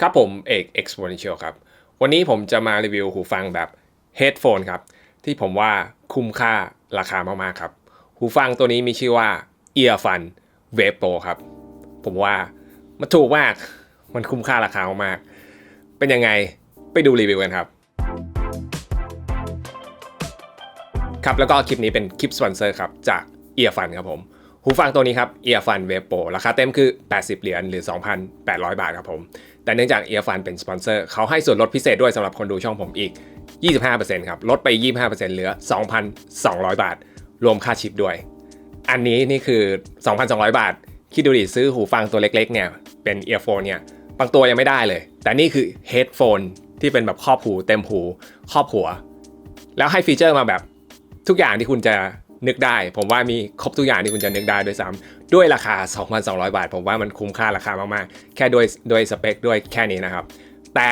ครับผมเอก exponential ครับ วันนี้ผมจะมารีวิวหูฟังแบบ headphone ครับ ที่ผมว่าคุ้มค่าราคามากๆครับ หูฟังตัวนี้มีชื่อว่า Earfun Wave Pro ครับ ผมว่ามันถูกมาก มันคุ้มค่าราคามากๆเป็นยังไงไปดูรีวิวกันครับ ครับแล้วก็คลิปนี้เป็นคลิปสปอนเซอร์ครับจาก Earfun ครับผมหูฟังตัวนี้ครับ Earfun Wave Pro ราคาเต็มคือ 80 เหรียญหรือ 2,800 บาทครับผม แต่เนื่องจาก Earfun เป็นสปอนเซอร์เขาให้ส่วนลดพิเศษด้วยสำหรับคนดูช่องผมอีก 25%ครับ ลดไป 25%เหลือ 2,200 บาท รวมค่าชิปด้วย อันนี้นี่คือ 2,200 บาท คิดดูดิซื้อหูฟังตัวเล็กๆเนี่ยเป็น earphone เนี่ยบางตัวยังไม่ได้เลย แต่นี่คือ headphone ที่เป็นแบบครอบหูเต็มหูครอบหัว แล้วให้ฟีเจอร์มาแบบทุกอย่างที่คุณจะนึกได้ ผมว่ามีครบทุกอย่างที่คุณจะนึกได้ด้วยซ้ำ ด้วยราคา 2,200 บาท ผมว่ามันคุ้มค่าราคามากๆ แค่ด้วยด้วยสเปคด้วยแค่นี้นะครับ แต่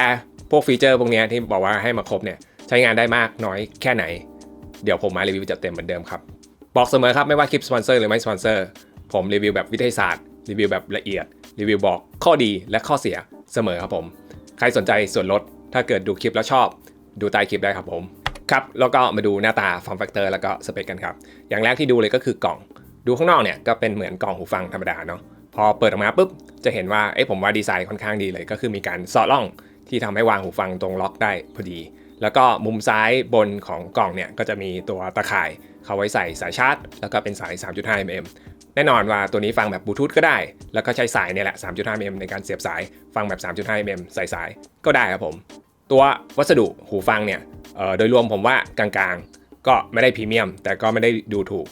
พวกฟีเจอร์พวกนี้ที่บอกว่าให้มาครบเนี่ยใช้งานได้มากน้อยแค่ไหน เดี๋ยวผมมารีวิวจัดเต็มเหมือนเดิมครับ บอกเสมอครับไม่ว่าคลิปสปอนเซอร์หรือไม่สปอนเซอร์ผมรีวิวแบบวิทยาศาสตร์รีวิวแบบละเอียดรีวิวบอกข้อดีและข้อเสียเสมอครับผม ใครสนใจส่วนลดถ้าเกิดดูคลิปแล้วชอบ ดูใต้คลิปได้ครับผม ครับ แล้วก็มาดูหน้าตา form factor แล้วก็สเปคกันครับ อย่างแรกที่ดูเลยก็คือกล่อง ดูข้างนอกเนี่ยก็เป็นเหมือนกล่องหูฟังธรรมดาเนาะพอเปิดออกมาปุ๊บจะเห็นว่าเอ้ผมว่าดีไซน์ค่อนข้างดีเลย ก็คือมีการสอดร่องที่ทำให้วางหูฟังตรงล็อกได้พอดี แล้วก็มุมซ้ายบนของกล่องเนี่ยก็จะมีตัวตะข่ายเขาไว้ใส่สายชาร์จ แล้วก็เป็นสาย 3.5 mm แน่นอนว่าตัวนี้ฟังแบบบลูทูธก็ได้ แล้วก็ใช้สายเนี่ยแหละ 3.5 mm ในการเสียบสาย ฟังแบบ 3.5 mm ใส่สายก็ได้ครับผม ตัววัสดุหูฟังเนี่ยโดยรวมผมว่ากลางๆ ก็ไม่ได้พรีเมียม แต่ก็ไม่ได้ดูถูก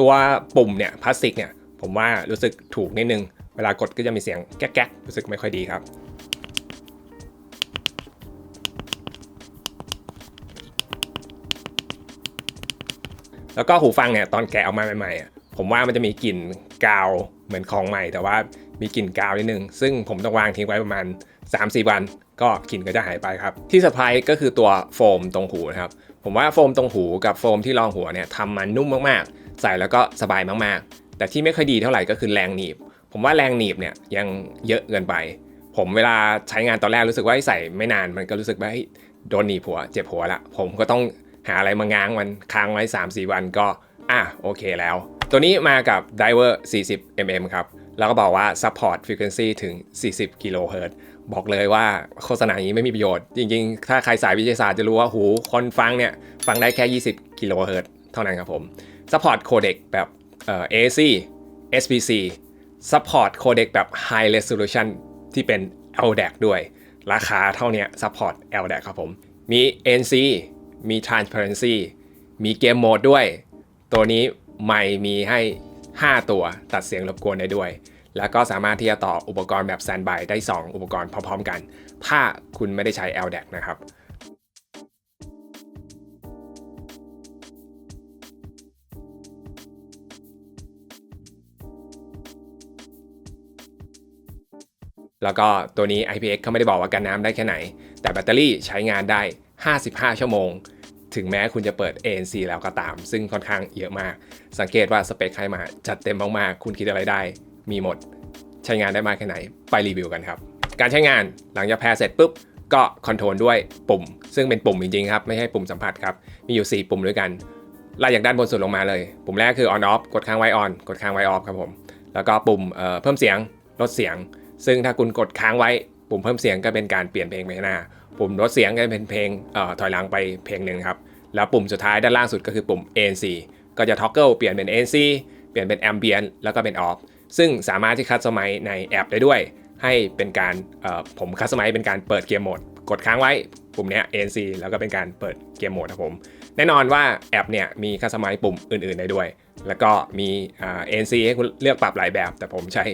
ตัวปุ่มเนี่ยพลาสติกเนี่ยผมว่ารู้สึกถูกนิดนึง เวลากดก็จะมีเสียงแก๊กๆรู้สึกไม่ค่อยดีครับ แล้วก็หูฟังเนี่ยตอนแกะออกมาใหม่ๆ ผมว่ามันจะมีกลิ่นกาวเหมือนของใหม่ แต่ว่ามีกลิ่นกาวนิดนึง ซึ่งผมต้องวางทิ้งไว้ประมาณ 3-4 วัน ก็กลิ่นก็จะหายไปครับ ที่เซอร์ไพรส์ก็คือตัวโฟมตรงหูนะครับ ผมว่าโฟมตรงหูกับโฟมที่รองหัวเนี่ยทำมันนุ่มมากๆ ใส่แล้วก็สบายมากๆ แต่ที่ไม่ค่อยดีเท่าไหร่ก็คือแรงหนีบ ผมว่าแรงหนีบเนี่ยยังเยอะเกินไป ผมเวลาใช้งานตอนแรกรู้สึกว่าใส่ไม่นานมันก็รู้สึกว่าเฮ้ยโดนหนีบหัวเจ็บหัวละผมก็ต้องหาอะไรมาง้างมันค้างไว้ 3-4 วันก็อะโอเคแล้ว ตัวนี้มากับ Diver 40 mm ครับแล้วก็บอกว่า support frequency ถึง 40 กิโลเฮิรตซ์บอกเลยว่าโฆษณาอย่างนี้ไม่มีประโยชน์ จริงๆ ถ้าใครสายวิทยาศาสตร์จะรู้ว่าหูคนฟังเนี่ย ฟังได้แค่ 20 กิโลเฮิรตซ์เท่านั้นครับผม support codec แบบเอ่อ AC SPC support codec แบบ high resolution ที่เป็น LDAC ด้วย ราคาเท่านี้ย support LDAC ครับผม มี NC มี transparency มีเกมโหมดด้วย ตัวนี้ไม่มีให้ 5 ตัวตัดเสียงรบกวนได้ด้วย แล้วก็สามารถที่จะต่ออุปกรณ์แบบ standby ได้ 2 อุปกรณ์พร้อมๆกัน ถ้าคุณไม่ได้ใช้ LDAC นะครับ แล้วก็ตัวนี้ IPX เขาไม่ได้บอกว่ากันน้ำได้แค่ไหน แต่แบตเตอรี่ใช้งานได้ 55 ชั่วโมง ถึงแม้คุณจะเปิด ANC แล้วก็ตาม ซึ่งค่อนข้างเยอะมาก สังเกตว่าสเปคให้มาจัดเต็มมากๆ คุณคิดอะไรได้ มีหมด ใช้งานได้มากแค่ไหน ไปรีวิวกันครับ การใช้งานหลังจากแพรเสร็จปุ๊บ ก็คอนโทรลด้วยปุ่ม ซึ่งเป็นปุ่มจริงๆครับ ไม่ใช่ปุ่มสัมผัสครับ มีอยู่ 4 ปุ่มด้วยกัน ไล่จากด้านบนสุดลงมาเลย ปุ่มแรกคือ on off กดค้างไว้ on กดค้างไว้ off ครับผม แล้วก็ปุ่มเอ่อเพิ่มเสียง ลดเสียง ซึ่งถ้าคุณกดค้างไว้ปุ่มเพิ่มเสียงก็เป็นการเปลี่ยนเพลงไปหน้า ปุ่มลดเสียงก็เป็นเพลงออถอยหลังไปเพลงหนึ่งครับ แล้วปุ่มสุดท้ายด้านล่างสุดก็คือปุ่ม ANC ก็จะ toggle เปลี่ยนเป็น ANC เปลี่ยนเป็น ambient แล้วก็เป็น off ซึ่งสามารถที่คัสตอมไมในแอปได้ด้วย ให้เป็นการออผมคัสตอมไมเป็นการเปิดเกมโหมด กดค้างไว้ปุ่มเนี้ย ANC แล้วก็เป็นการเปิดเกมโหมดครับผม แน่นอนว่าแอปเนี่ยมีคัสตอมไมปุ่มอื่น ๆ ได้ด้วย แล้วก็มี ANC ให้คุณเลือกปรับหลายแบบ แต่ผมใช้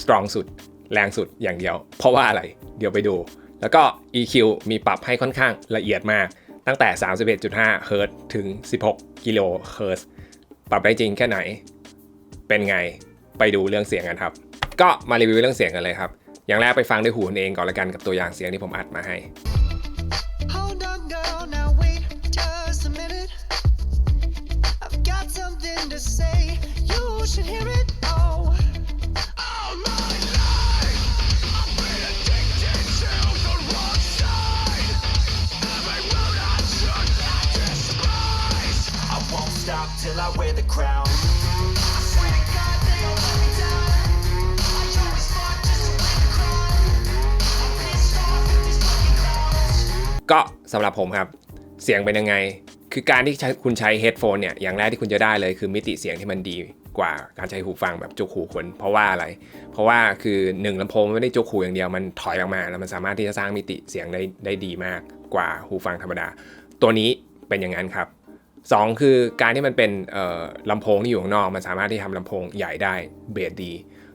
strong สุด แรงสุดอย่างเดียว เพราะว่าอะไร เดี๋ยวไปดู แล้วก็ EQ มีปรับให้ค่อนข้างละเอียดมาก ตั้งแต่ 31.5เฮิรตซ์ถึง 16 กิโลเฮิรตซ์ปรับได้จริงแค่ไหน เป็นไง ไปดูเรื่องเสียงกันครับ ก็มารีวิวเรื่องเสียงกันเลยครับ อย่างแรกไปฟังด้วยหูเองก่อนละกันกับตัวอย่างเสียงที่ผมอัดมาให้ Hold on, girl, win the crown. I'm pissed off at these fucking clowns. ก็สำหรับผมครับ เสียงเป็นยังไง คือการที่ใช้คุณใช้เฮดโฟนเนี่ย อย่างแรกที่คุณจะได้เลยคือมิติเสียงที่มันดีกว่าการใช้หูฟังแบบจุกหูคนเพราะว่าอะไร เพราะว่าคือหนึ่งลำโพงไม่ได้จุกหูอย่างเดียวมันถอยออกมา แล้วมันสามารถที่จะสร้างมิติเสียงได้ได้ดีมากกว่าหูฟังธรรมดา ตัวนี้เป็นอย่างนั้นครับ สองคือการที่มันเป็นลำโพงที่อยู่ข้างนอก มันสามารถที่ทำลำโพงใหญ่ได้เบสดี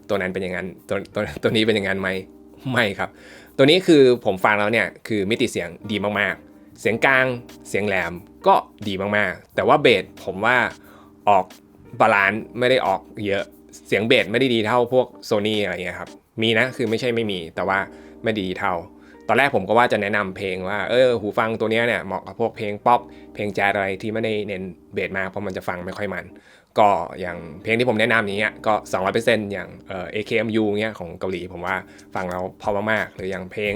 ตัวนั้นเป็นอย่างนั้นตัวตัวตัวนี้เป็นอย่างนั้นไหมไม่ครับ ตัวนี้คือผมฟังแล้วเนี่ยคือมิติเสียงดีมากๆ เสียงกลางเสียงแหลมก็ดีมากๆ แต่ว่าเบสผมว่าออกบาลานซ์ไม่ได้ออกเยอะเสียงเบสไม่ได้ดีเท่าพวกโซนี่อะไรเงี้ยครับมีนะคือไม่ใช่ไม่มีแต่ว่าไม่ดีเท่า อนแรกผมก็ว่าจะแนะนำเพลงว่าเออหูฟังตัวนี้เนี่ยเหมาะกับพวกเพลงป๊อปเพลงแจ๊สอะไรที่ไม่ได้เน้นเบสมากเพราะมันจะฟังไม่ค่อยมัน ก็อย่างเพลงที่ผมแนะนำอย่างเงี้ยก็ 200%อย่างเอ่อ AKMU เงี้ยของเกาหลีผมว่าฟังแล้วพอมากๆหรืออย่างเพลง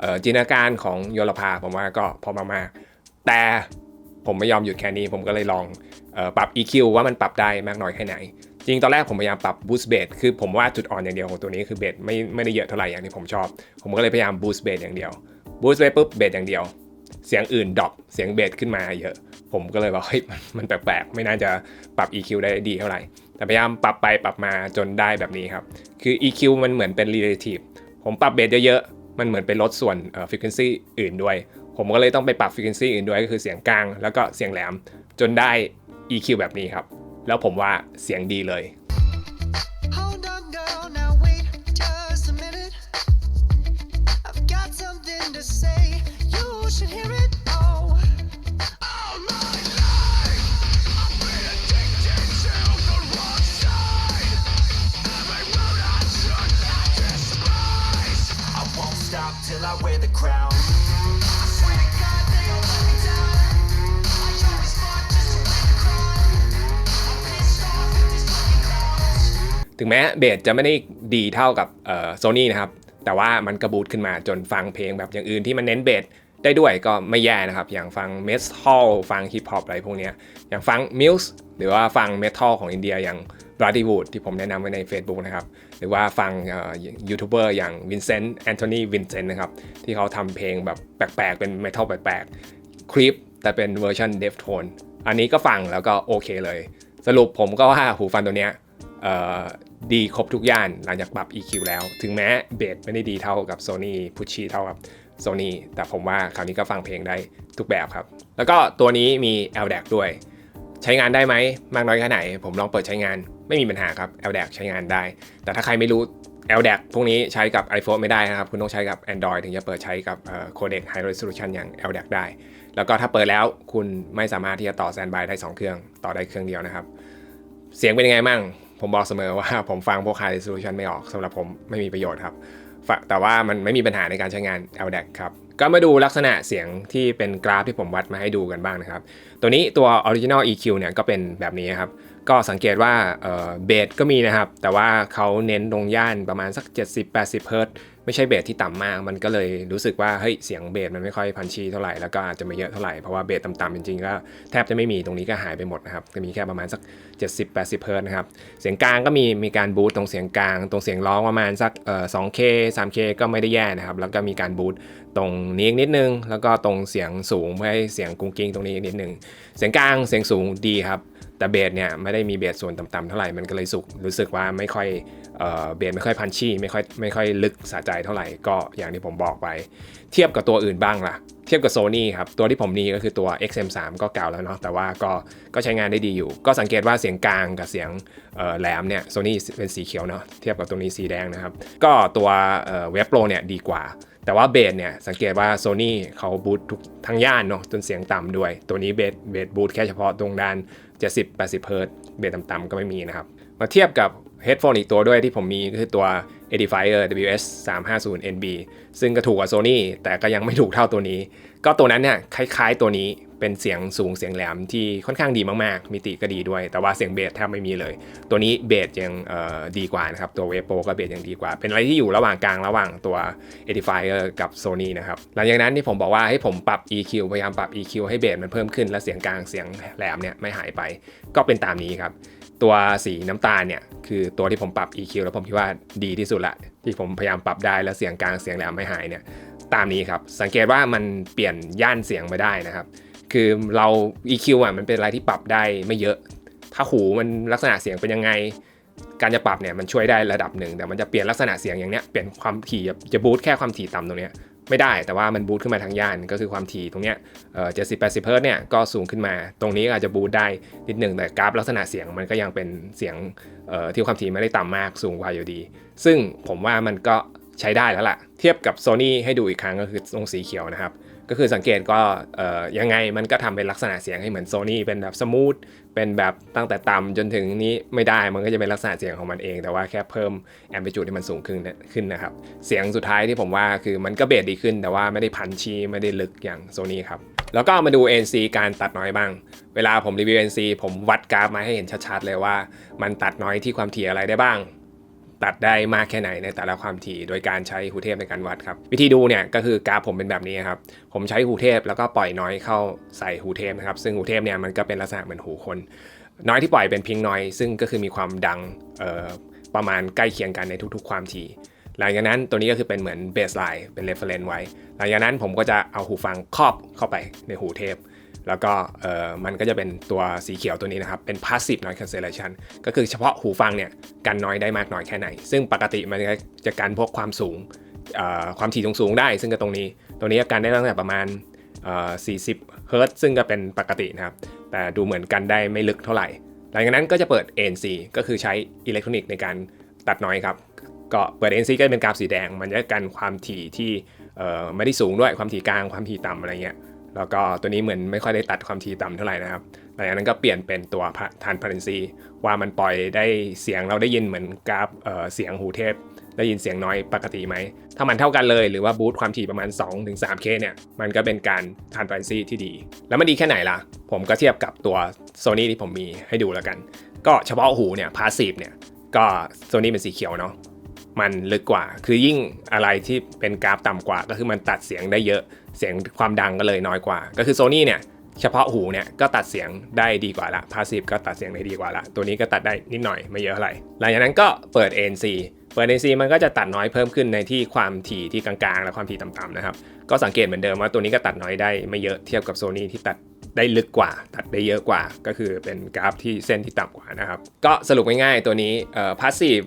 เอ่อจินตนาการของโยลภาผมว่าก็พอมากๆแต่ผมไม่ยอมหยุดแค่นี้ผมก็เลยลองออปรับ EQ ว่ามันปรับได้มากน้อยแค่ไหน จริงตอนแรกผมพยายามปรับ boost bass คือผมว่าจุดอ่อนอย่างเดียวของตัวนี้คือเบสไม่ไม่ได้เยอะเท่าไหร่อย่างที่ผมชอบ ผมก็เลยพยายาม boost bass อย่างเดียว boost bass ปุ๊บเบสอย่างเดียว เสียงอื่นดรอปเสียงเบสขึ้นมาเยอะ ผมก็เลยบอกเฮ้ยมันแปลกๆ ไม่น่าจะปรับ EQ ได้ดีเท่าไหร่ แต่พยายามปรับไปปรับมาจนได้แบบนี้ครับ คือ EQ มันเหมือนเป็น relative ผมปรับเบสเยอะๆ มันเหมือนเป็นลดส่วนเอ่อ frequency อื่นด้วย ผมก็เลยต้องไปปรับ frequency อื่นด้วยก็คือเสียงกลางแล้วก็เสียงแหลมจนได้ EQ แบบนี้ครับ แล้วผมว่าเสียงดีเลย ถึงแม้เบสจะไม่ได้ดีเท่ากับโซนี่นะครับ แต่ว่ามันกระบูตขึ้นมาจนฟังเพลงแบบอย่างอื่นที่มันเน้นเบสได้ด้วยก็ไม่แย่นะครับ อย่างฟังเมทัลฟังฮิปฮอปอะไรพวกนี้อย่างฟังมิวส์หรือว่าฟังเมทัลของอินเดียอย่างบราดีวูดที่ผมแนะนำไว้ใน Facebook นะครับ หรือว่าฟังยูทูบเบอร์อย่างวินเซนต์แอนโทนีวินเซนต์นะครับ ที่เขาทำเพลงแบบแปลกๆ เป็นเมทัลแปลกๆคลิปแต่เป็นเวอร์ชันเดฟโทนอันนี้ก็ฟังแล้วก็โอเคเลย สรุปผมก็ว่าหูฟังตัวเนี้ย ดีครบทุกย่านหลังจากปรับ EQ แล้ว ถึงแม้เบสไม่ได้ดีเท่ากับ Sony p u s h i เท่ากับ Sony แต่ผมว่าคราวนี้ก็ฟังเพลงได้ทุกแบบครับ แล้วก็ตัวนี้มี LDAC ด้วย ใช้งานได้ไหม มากน้อยแค่ไหน ผมลองเปิดใช้งานไม่มีปัญหาครับ LDAC ใช้งานได้ แต่ถ้าใครไม่รู้ LDAC พวกนี้ใช้กับ iPhone ไม่ได้นะครับ คุณต้องใช้กับ Android ถึงจะเปิดใช้กับโคเด็ก High Resolution อย่าง LDAC ได้ แล้วก็ถ้าเปิดแล้วคุณไม่สามารถที่จะต่อแซนบายได้สองเครื่อง ต่อได้เครื่องเดียวนะครับ เสียงเป็นยังไงมั่ง ผมบอกเสมอว่าผมฟังพวก High Resolution ไม่ออกสำหรับผมไม่มีประโยชน์ครับ แต่ว่ามันไม่มีปัญหาในการใช้งาน LDAC ครับก็มาดูลักษณะเสียงที่เป็นกราฟที่ผมวัดมาให้ดูกันบ้างนะครับ ตัวนี้ตัว Original EQ เนี่ยก็เป็นแบบนี้ครับ ก็สังเกตว่าเบสก็มีนะครับ แต่ว่าเขาเน้นตรงย่านประมาณสัก 70-80 เฮิร์ตไม่ใช่เบสที่ต่ำมาก มันก็เลยรู้สึกว่าเฮ้ยเสียงเบสมันไม่ค่อยพันชีเท่าไหร่แล้วก็อาจจะไม่เยอะเท่าไหร่เพราะว่าเบสต่ำๆจริงๆก็แทบจะไม่มีตรงนี้ก็หายไปหมดนะครับก็มีแค่ประมาณสัก 70-80 เฮิร์ตนะครับเสียงกลางก็มีมีการบูตตรงเสียงกลาง ตรงเสียงร้องประมาณสักเอ่อ 2K 3K ก็ไม่ได้แย่นะครับแล้วก็มีการบูตตรงนี้นิดนึง แล้วก็ตรงเสียงสูงเพื่อให้เสียงกุ้งกิ้งตรงนี้อีกนิดนึงเสียงกลางเสียงสูงดีครับ แต่เบสเนี่ยไม่ได้มีเบสส่วนต่ำๆเท่าไหร่มันก็เลยสุกรู้สึกว่าไม่ค่อยเบสไม่ค่อยพันชี่ไม่ค่อยไม่ค่อยลึกสะใจเท่าไหร่ก็อย่างที่ผมบอกไป เทียบกับตัวอื่นบ้างล่ะ ทียบกับ Sony ครับ ตัวที่ผมมีก็คือตัว XM3 ก็เก่าแล้วเนาะแต่ว่าก็ก็ใช้งานได้ดีอยู่ ก็สังเกตว่าเสียงกลางกับเสียงแหลมเนี่ย Sony เป็นสีเขียวเนาะเทียบกับตัวนี้สีแดงนะครับ ก็ตัวเว็บโปรเนี่ยดีกว่า แต่ว่าเบสเนี่ยสังเกตว่า Sony เขาบูตทุกทั้งย่านเนาะจนเสียงต่ำด้วย ตัวนี้เบสเบสบูตแค่เฉพาะตรงด้าน 70-80เฮิร์ตเบสต่ำๆก็ไม่มีนะครับมาเทียบกับ headphone อีกตัวด้วยที่ผมมีก็คือตัว Edifier WS 350 NB ซึ่งก็ถูกกว่า Sony แต่ก็ยังไม่ถูกเท่าตัวนี้ ก็ตัวนั้นเนี่ยคล้ายๆตัวนี้เป็นเสียงสูงเสียงแหลมที่ค่อนข้างดีมากๆ มิติก็ดีด้วย แต่ว่าเสียงเบสแทบไม่มีเลย ตัวนี้เบสยังดีกว่านะครับ ตัว w a p o ก็เบสยังดีกว่า เป็นอะไรที่อยู่ระหว่างกลางระหว่างตัว Edifier กับ Sony นะครับ หลังจากนั้นที่ผมบอกว่าให้ผมปรับ EQ พยายามปรับ EQ ให้เบสมันเพิ่มขึ้นและเสียงกลางเสียงแหลมเนี่ยไม่หายไป ก็เป็นตามนี้ครับ ตัวสีน้ำตาลเนี่ยคือตัวที่ผมปรับ EQ แล้วผมคิดว่าดีที่สุดละที่ผมพยายามปรับได้แล้วเสียงกลางเสียงแหลมไม่หายเนี่ยตามนี้ครับ สังเกตว่ามันเปลี่ยนย่านเสียงไม่ได้นะครับ คือเรา EQ อะมันเป็นอะไรที่ปรับได้ไม่เยอะ ถ้าหูมันลักษณะเสียงเป็นยังไง การจะปรับเนี่ยมันช่วยได้ระดับหนึ่งแต่มันจะเปลี่ยนลักษณะเสียงอย่างเนี้ยเปลี่ยนความถี่จะบูตแค่ความถี่ต่ำตรงเนี้ย ไม่ได้แต่ว่ามันบูตขึ้นมาทางย่านก็คือความถี่ตรงเนี้ยเอ่อ70 80เฮิร์ตซ์เนี่ยก็สูงขึ้นมา ตรงนี้อาจจะบูตได้นิดหนึ่งแต่กราฟลักษณะเสียงมันก็ยังเป็นเสียงเอ่อที่ความถี่ไม่ได้ต่ำมากสูงกว่าอยู่ดี ซึ่งผมว่ามันก็ใช้ได้แล้วล่ะ เทียบกับ Sony ให้ดูอีกครั้งก็คือตรงสีเขียวนะครับ ก็คือสังเกตก็ยังไงมันก็ทำเป็นลักษณะเสียงให้เหมือนโซนี่เป็นแบบสมูทเป็นแบบตั้งแต่ต่ำจนถึงนี้ไม่ได้มันก็จะเป็นลักษณะเสียงของมันเอง แต่ว่าแค่เพิ่มแอมพลิจูดที่มันสูงขึ้นเนี่ยขึ้นนะครับ เสียงสุดท้ายที่ผมว่าคือมันก็เบสดีขึ้น แต่ว่าไม่ได้พันชีไม่ได้ลึกอย่างโซนี่ครับแล้วก็มาดู NC การตัดน้อยบ้าง เวลาผมรีวิว NC ผมวัดกราฟมาให้เห็นชัดๆเลยว่า มันตัดน้อยที่ความถี่อะไรได้บ้าง ตัดได้มากแค่ไหนในแต่ละความถี่ โดยการใช้หูเทพในการวัดครับ วิธีดูเนี่ยก็คือกราฟผมเป็นแบบนี้ครับ ผมใช้หูเทพแล้วก็ปล่อยน้อยเข้าใส่หูเทพนะครับ ซึ่งหูเทพเนี่ยมันก็เป็นลักษณะเหมือนหูคน น้อยที่ปล่อยเป็นพิงน้อย ซึ่งก็คือมีความดังประมาณใกล้เคียงกันในทุก ๆ ความถี่หลังจากนั้นตัวนี้ก็คือเป็นเหมือนเบสไลน์เป็นเรฟเฟรนซ์ไว้ หลังจากนั้นผมก็จะเอาหูฟังครอบเข้าไปในหูเทพ แล้วก็เอ่อมันก็จะเป็นตัวสีเขียวตัวนี้นะครับ เป็น passive noise cancellation ก็คือเฉพาะหูฟังเนี่ยกันน้อยได้มากน้อยแค่ไหน ซึ่งปกติมันจะกันพวกความสูงความถี่สูงๆได้ ซึ่งก็ตรงนี้ ตรงนี้กันได้ตั้งแต่ประมาณ 40 เฮิรตซ์ซึ่งก็เป็นปกตินะครับ แต่ดูเหมือนกันได้ไม่ลึกเท่าไหร่ หลังจากนั้นก็จะเปิด ANC ก็คือใช้อิเล็กทรอนิกส์ในการตัดน้อยครับ ก็เปิด ANC ก็เป็นกราฟสีแดง มันจะกันความถี่ที่ไม่ได้สูงด้วย ความถี่กลาง ความถี่ต่ำอะไรเงี้ย แล้วก็ตัวนี้เหมือนไม่ค่อยได้ตัดความถี่ต่ำเท่าไหร่นะครับหลังจากนั้นก็เปลี่ยนเป็นตัวทานพารันซีว่ามันปล่อยได้เสียงเราได้ยินเหมือนกราฟเเสียงหูเทพ ได้ยินเสียงน้อยปกติไหม ถ้ามันเท่ากันเลยหรือว่าบูตความถี่ประมาณ 2-3K เนี่ยมันก็เป็นการทานพารันซีที่ดี แล้วมันดีแค่ไหนล่ะ ผมก็เทียบกับตัว Sony ที่ผมมีให้ดูแล้วกัน ก็เฉพาะหูเนี่ยพาสซีฟเนี่ยก็ Sony เป็นสีเขียวเนาะมันลึกกว่า คือยิ่งอะไรที่เป็นกราฟต่ำกว่า ก็คือมันตัดเสียงได้เยอะ เสียงความดังก็เลยน้อยกว่า ก็คือ Sony เนี่ยเฉพาะหูเนี่ยก็ตัดเสียงได้ดีกว่าละพาสซีฟก็ตัดเสียงได้ดีกว่าละ ตัวนี้ก็ตัดได้นิดหน่อยไม่เยอะเท่าไหร่หลังจากนั้นก็เปิด ANC เปิด ANC มันก็จะตัดน้อยเพิ่มขึ้นในที่ความถี่ที่กลางๆ และความถี่ต่ำๆนะครับ ก็สังเกตเหมือนเดิมว่าตัวนี้ก็ตัดน้อยได้ไม่เยอะเทียบกับ Sony ที่ตัดได้ลึกกว่า ตัดได้เยอะกว่า ก็คือเป็นกราฟที่เส้นที่ต่ำกว่านะครับ ก็สรุปง่ายๆตัวนี้พาสซีฟ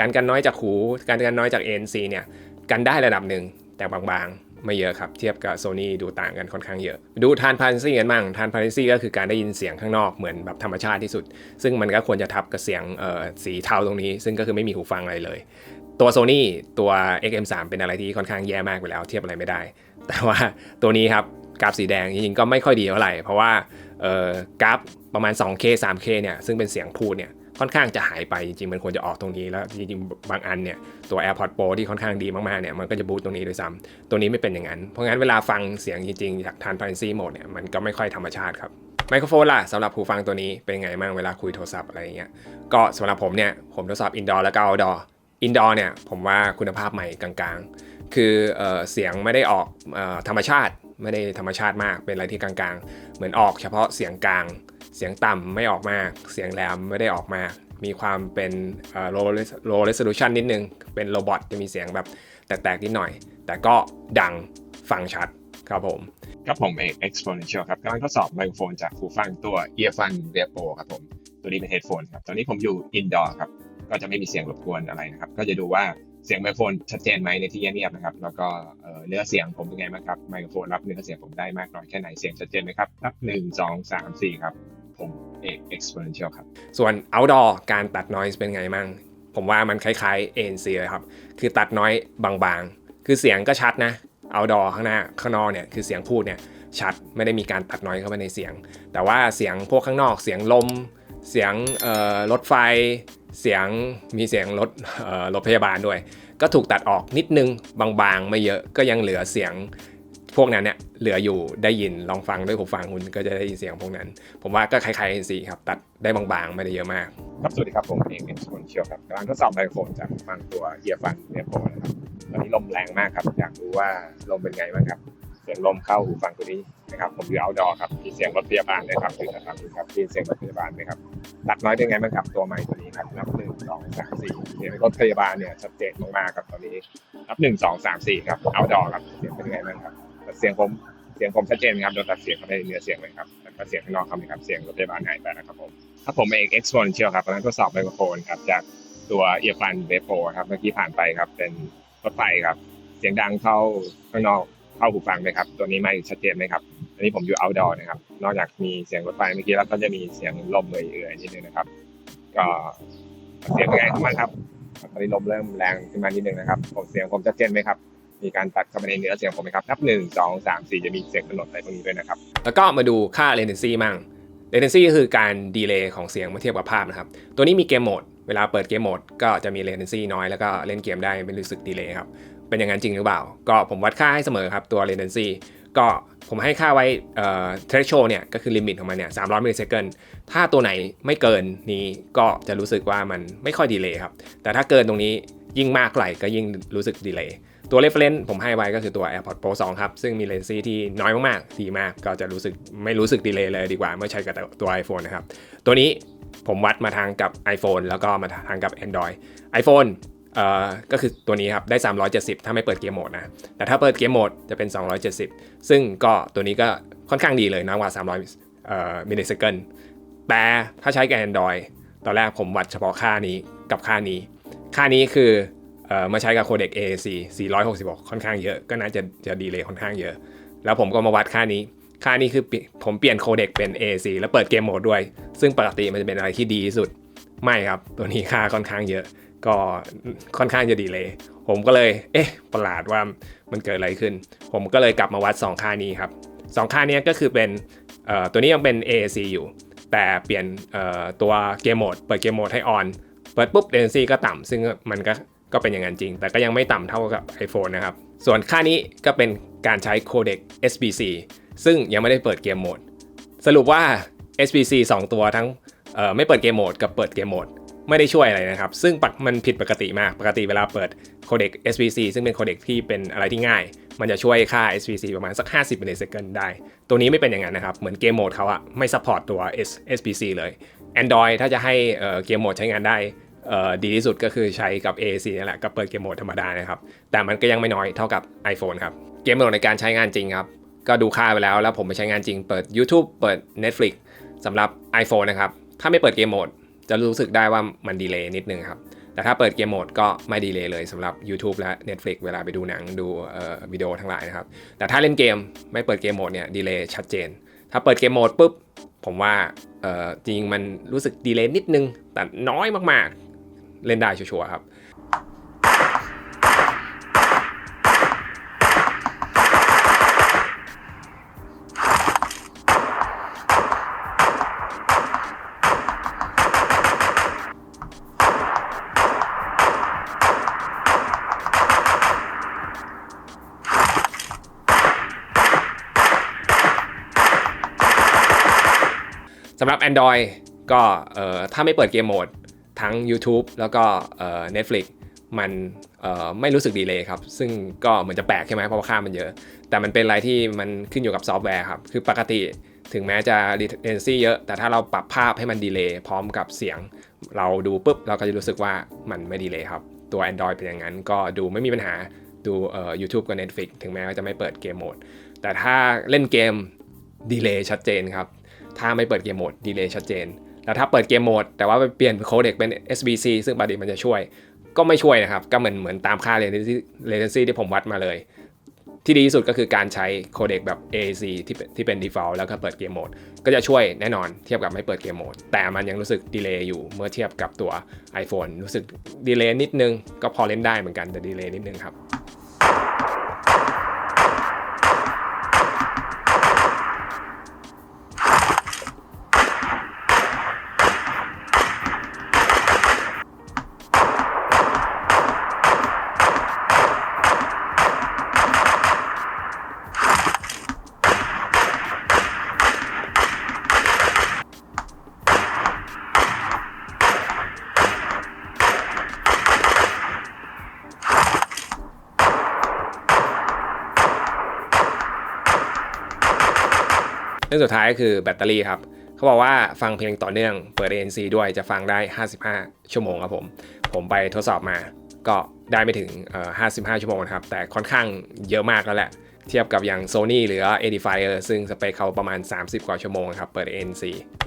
การกันน้อยจากหู การกันน้อยจาก ANC เนี่ยกันได้ระดับหนึ่งแต่บางๆ ไม่เยอะครับ เทียบกับ Sony ดูต่างกันค่อนข้างเยอะ ดูทานพารันซีกันบ้างทานพารันซีก็คือการได้ยินเสียงข้างนอกเหมือนแบบธรรมชาติที่สุด ซึ่งมันก็ควรจะทับกับเสียงสีเทาตรงนี้ ซึ่งก็คือไม่มีหูฟังอะไรเลย ตัว Sony ตัว XM3 เป็นอะไรที่ค่อนข้างแย่มากไปแล้ว เทียบอะไรไม่ได้ แต่ว่าตัวนี้ครับกราฟสีแดงจริงๆก็ไม่ค่อยดีเท่าไหร่เพราะว่ากราฟประมาณ 2K 3K เนี่ยซึ่งเป็นเสียงพูดเนี่ย ค่อนข้างจะหายไปจริงๆ มันควรจะออกตรงนี้แล้วจริงๆ บางอันเนี่ยตัว AirPods Pro ที่ค่อนข้างดีมากๆเนี่ยมันก็จะบูตตรงนี้ด้วยซ้ำตัวนี้ไม่เป็นอย่างนั้น เพราะงั้นเวลาฟังเสียงจริงๆ จาก transparency mode เนี่ยมันก็ไม่ค่อยธรรมชาติครับไมโครโฟนล่ะสำหรับหูฟังตัวนี้เป็นไงบ้างเวลาคุยโทรศัพท์อะไรเงี้ยก็สำหรับผมเนี่ยผมทดสอบอินดอร์แล้วก็เอาดอร์อินดอร์เนี่ยผมว่าคุณภาพใหม่กลางๆ คือเออเสียงไม่ได้ออกออธรรมชาติไม่ได้ธรรมชาติมากเป็นอะไรที่กลางๆ เหมือนออกเฉพาะเสียงกลาง เสียงต่ำไม่ออกมาก เสียงแหลมไม่ได้ออกมากมีความเป็น low res- low resolution นิดนึง เป็นโรบอทจะมีเสียงแบบแตกๆนิดหน่อย แต่ก็ดังฟังชัดครับผม ครับผมเอก exponential ครับกำลังทดสอบไมโครโฟนจากหูฟังตัว earphone v e p o ครับผม ตัวนี้เป็น headphone ครับ ตอนนี้ผมอยู่ indoor ครับ ก็จะไม่มีเสียงรบกวนอะไรนะครับ ก็จะดูว่าเสียงไมโครโฟนชัดเจนไหมในที่เงียบๆนะครับ แล้วก็เอ่อเนื้อเสียงผมเป็นไงบ้างครับ ไมโครโฟนรับเนื้อเสียงผมได้มากน้อยแค่ไหน เสียงชัดเจนไหมครับนับหนึ่งสองสามสี่ครับ ผมเอก exponential ครับ ส่วน outdoor การตัด noise เป็นไงมั่ง ผมว่ามันคล้ายๆ ANC เลยครับ คือตัดน้อยบางๆ คือเสียงก็ชัดนะ outdoor ข้างหน้าข้างนอกเนี่ยคือเสียงพูดเนี่ยชัดไม่ได้มีการตัดน้อยเข้าไปในเสียง แต่ว่าเสียงพวกข้างนอกเสียงลม เสียงรถไฟ เสียงมีเสียงรถรถพยาบาลด้วย ก็ถูกตัดออกนิดนึงบางๆ ไม่เยอะก็ยังเหลือเสียง พวกนั้นเนี่ยเหลืออยู่ได้ยินลองฟังด้วยหูฟังคุณก็จะได้ยินเสียงพวกนั้น ผมว่าก็คล้ายๆ NC ครับ ตัดได้บางๆ ไม่ได้เยอะมาก ครับสวัสดีครับผมเองเอ็มสคนเชียวครับกำลังทดสอบไมโครโฟนจากฟังตัวเอียฟันเรียโปนะครับตอนนี้ลมแรงมากครับ อยากรู้ว่าลมเป็นไงบ้างครับเสียงลมเข้าหูฟังตัวนี้นะครับ ผมอยู่ outdoor ครับมีเสียงรถพยาบาลนะครับคือนะครับดูครับมีเสียงรถพยาบาลไหมครับตัดน้อยเป็นไงบ้างครับตัวใหม่ตัวนี้ครับนับหนึ่งสองสามสี่เสียงรถพยาบาลเนี่ยชัดเจนมากๆครับตอนนี้นับหนึ่งสองสามสี่ครับ outdoor ครับเสียงเป็นไงบ้างครับ เสียงผมเสียงผมชัดเจนครับโดนตัดเสียงเข้าไปในเนื้อเสียงเลยครับแล้วก็เสียงข้างนอกครับครับเสียงรถพยาบาลหายไปนะครับผมครับผมเอง Exponential ครับกำลังทดสอบไมโครโฟนครับจากตัว Earfun v e p o ครับเมื่อกี้ผ่านไปครับ เป็นรถไฟครับ เสียงดังเข้าข้างนอกเข้าหูฟังไหมครับ ตัวนี้ไม่ชัดเจนไหมครับอันนี้ผมอยู่ outdoor นะครับ นอกจากมีเสียงรถไฟเมื่อกี้แล้วก็จะมีเสียงลมเอื่อยๆนิดนึงนะครับ ก็เสียงเป็นไงครับมันครับตอนนี้ลมเริ่มแรงขึ้นมานิดนึงนะครับผมเสียงผมชัดเจนไหมครับ มีการตัดเข้าไปในเนื้อเสียงผมไหมครับ นับหนึ่งสองสามสี่จะมีเสียงกำหนดอะไรพวกนี้ด้วยนะครับ แล้วก็มาดูค่า latency มั่ง latency ก็คือการดีเลย์ของเสียงเมื่อเทียบกับภาพนะครับ ตัวนี้มีเกมโหมด เวลาเปิดเกมโหมดก็จะมี latency น้อยแล้วก็เล่นเกมได้ไม่รู้สึกดีเลย์ครับ เป็นอย่างนั้นจริงหรือเปล่า ก็ผมวัดค่าให้เสมอครับตัว latency ก็ผมให้ค่าไว้เอ่อ threshold เนี่ยก็คือลิมิตของมันเนี่ย300มิลลิเซคันถ้าตัวไหนไม่เกินนี้ก็จะรู้สึกว่ามันไม่ค่อยดีเลย์ครับ แต่ถ้าเกินตรงนี้ยิ่งมากไหลก็ยิ่งรู้สึกดีเลย์ ตัว reference ผมให้ไว้ก็คือตัว AirPods Pro 2 ครับ ซึ่งมี latency ที่น้อยมากๆ ดีมาก ก็จะรู้สึกไม่รู้สึกดีเลยเลยดีกว่าเมื่อใช้กับตัว iPhone นะครับ ตัวนี้ผมวัดมาทางกับ iPhone แล้วก็มาทางกับ Android iPhone เอ่อก็คือตัวนี้ครับ ได้ 370 ถ้าไม่เปิดเกมโหมดนะ แต่ถ้าเปิดเกมโหมดจะเป็น 270 ซึ่งก็ตัวนี้ก็ค่อนข้างดีเลยน้อยกว่า 300เอ่อมิลลิเซคันแต่ถ้าใช้กับ Android ตอนแรกผมวัดเฉพาะค่านี้กับค่านี้ ค่านี้คือ มาใช้กับโคเด็ก AAC 466 ค่อนข้างเยอะ ก็น่าจะจะดีเลย์ค่อนข้างเยอะ แล้วผมก็มาวัดค่านี้ ค่านี้คือผมเปลี่ยนโคเด็กเป็น AAC แล้วเปิดเกมโหมดด้วย ซึ่งปกติมันจะเป็นอะไรที่ดีที่สุด ไม่ครับ ตัวนี้ค่าค่อนข้างเยอะ ก็ค่อนข้างจะดีเลยผมก็เลย เอ๊ะ ประหลาดว่ามันเกิดอะไรขึ้น ผมก็เลยกลับมาวัด 2 ค่านี้ครับ 2 ค่านี้ก็คือเป็นเอ่อตัวนี้ยังเป็น AAC อยู่ แต่เปลี่ยนเอ่อตัวเกมโหมด เปิดเกมโหมดให้ออน เปิดปุ๊บ latency ก็ต่ำซึ่งมันก็ ก็เป็นอย่างนั้นจริง แต่ก็ยังไม่ต่ำเท่ากับ iPhone นะครับ ส่วนค่านี้ก็เป็นการใช้โคเด็ก SBC ซึ่งยังไม่ได้เปิดเกมโหมด สรุปว่า SBC 2 ตัวทั้งไม่เปิดเกมโหมดกับเปิดเกมโหมดไม่ได้ช่วยอะไรนะครับ ซึ่งปักมันผิดปกติมาก ปกติเวลาเปิดโคเด็ก SBC ซึ่งเป็นโคเด็กที่เป็นอะไรที่ง่าย มันจะช่วยค่า SBC ประมาณสัก 50มิลลิเซคันได้ ตัวนี้ไม่เป็นอย่างนั้นนะครับ เหมือนเกมโหมดเขาอะไม่ซัพพอร์ตตัว SBC เลย Android ถ้าจะให้เกมโหมดใช้งานได้ ดีที่สุดก็คือใช้กับ AAC นั่นแหละก็เปิดเกมโหมดธรรมดานะครับ แต่มันก็ยังไม่น้อยเท่ากับ iPhone ครับ เกมโหมดในการใช้งานจริงครับ ก็ดูค่าไปแล้วแล้วผมไปใช้งานจริง เปิด YouTube เปิด Netflix สำหรับ iPhone นะครับ ถ้าไม่เปิดเกมโหมด จะรู้สึกได้ว่ามันดีเลย์นิดนึงครับ แต่ถ้าเปิดเกมโหมดก็ไม่ดีเลย์เลยสำหรับ YouTube และ Netflix เวลาไปดูหนังดูวิดีโอทั้งหลายนะครับ แต่ถ้าเล่นเกมไม่เปิดเกมโหมดเนี่ยดีเลย์ชัดเจน ถ้าเปิดเกมโหมดปุ๊บผมว่าจริงมันรู้สึกดีเลย์นิดนึงแต่น้อยมากๆ เล่นได้ชัวร์ครับสำหรับ Android ก็ถ้าไม่เปิดเกมโหมด ทั้ง YouTube แล้วก็เอ่อ Netflix มันไม่รู้สึกดีเลยครับ ซึ่งก็เหมือนจะแปลกใช่ไหมเพราะว่าค่ามันเยอะ แต่มันเป็นอะไรที่มันขึ้นอยู่กับซอฟต์แวร์ครับ คือปกติถึงแม้จะ latency เยอะ แต่ถ้าเราปรับภาพให้มันดีเลยพร้อมกับเสียง เราดูปุ๊บ เราก็จะรู้สึกว่ามันไม่ดีเลยครับ ตัว Android เป็นอย่างนั้น ก็ดูไม่มีปัญหาดูเอ่อ YouTube กับ Netflix ถึงแม้ว่าจะไม่เปิดเกมโหมด แต่ถ้าเล่นเกมดีเลยชัดเจนครับ ถ้าไม่เปิดเกมโหมดดีเลยชัดเจน แล้วถ้าเปิดเกมโหมดแต่ว่าไปเปลี่ยนโคเด็กเป็น SBC ซึ่งปกติมันจะช่วย ก็ไม่ช่วยนะครับ ก็เหมือนเหมือนตามค่า latency latency ที่ผมวัดมาเลย ที่ดีที่สุดก็คือการใช้โคเด็กแบบ AAC ที่เป็นที่เป็น default แล้วก็เปิดเกมโหมดก็จะช่วยแน่นอนเทียบกับไม่เปิดเกมโหมดแต่มันยังรู้สึกดีเลย์อยู่เมื่อเทียบกับตัว iPhone รู้สึกดีเลย์นิดนึงก็พอเล่นได้เหมือนกันแต่ดีเลย์นิดนึงครับ รื่องสุดท้ายก็คือแบตเตอรี่ครับเขาบอกว่าฟังเพลงต่อเนื่องเปิด ANC ด้วยจะฟังได้ 55 ชั่วโมงครับผม ผมไปทดสอบมา ก็ได้ไม่ถึง 55 ชั่วโมงนะครับ แต่ค่อนข้างเยอะมากแล้วแหละ เทียบกับอย่าง Sony หรือ Edifier ซึ่งสเปคเขาประมาณ 30 กว่าชั่วโมงครับ เปิด ANC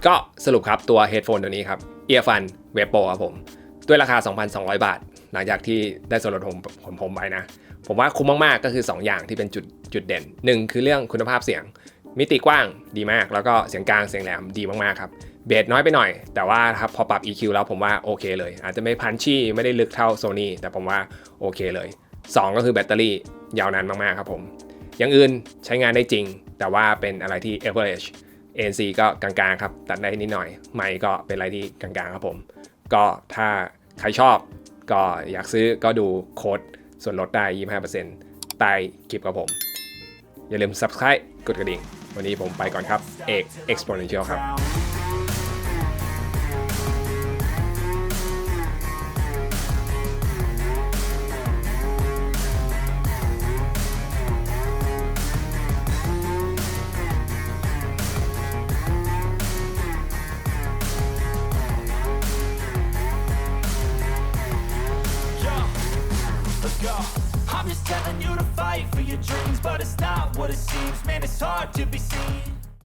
ก็สรุปครับตัว headphone ตัวนี้ครับ Earfun w e b p o ครับผม ด้วยราคา 2,200 บาท หลังจากที่ได้ส่วนลดผมผมผมไปนะ ผมว่าคุ้มมากๆก็คือ 2 อย่างที่เป็นจุดจุดเด่น 1 คือเรื่องคุณภาพเสียง มิติกว้างดีมาก แล้วก็เสียงกลางเสียงแหลมดีมากๆครับเบสน้อยไปหน่อย แต่ว่าครับพอปรับ EQ แล้วผมว่าโอเคเลย อาจจะไม่พันชี่ไม่ได้ลึกเท่า Sony แต่ผมว่าโอเคเลย 2 ก็คือแบตเตอรี่ยาวนานมากๆครับผม อย่างอื่นใช้งานได้จริง แต่ว่าเป็นอะไรที่ average ANC ก็กลางๆครับ ตัดได้นิดหน่อย ไมค์ก็เป็นอะไรที่กลางๆครับผม ก็ถ้าใครชอบก็อยากซื้อก็ดูโค้ดส่วนลดได้ 25%ใต้คลิปกับผม อย่าลืม subscribe กดกระดิ่ง วันนี้ผมไปก่อนครับเอก exponential ครับ